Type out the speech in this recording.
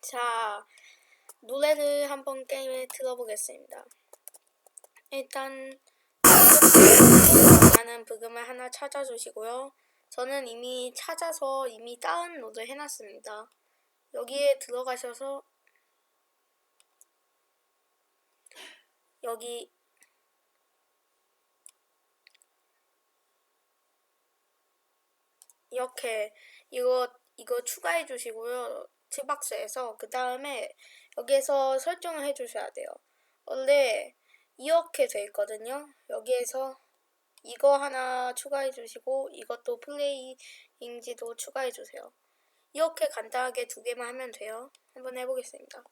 자, 노래를 한번 게임에 들어보겠습니다. 일단 라는 부금을 하나 찾아주시고요. 저는 이미 찾아서 이미 다운로드 해놨습니다. 여기에 들어가셔서 여기 이렇게 이거 이거 추가해 주시고요. 칠박스에서 그 다음에 여기에서 설정을 해 주셔야 돼요. 원래 이렇게 돼 있거든요. 여기에서 이거 하나 추가해 주시고 이것도 플레이인지도 추가해 주세요. 이렇게 간단하게 두 개만 하면 돼요. 한번 해보겠습니다.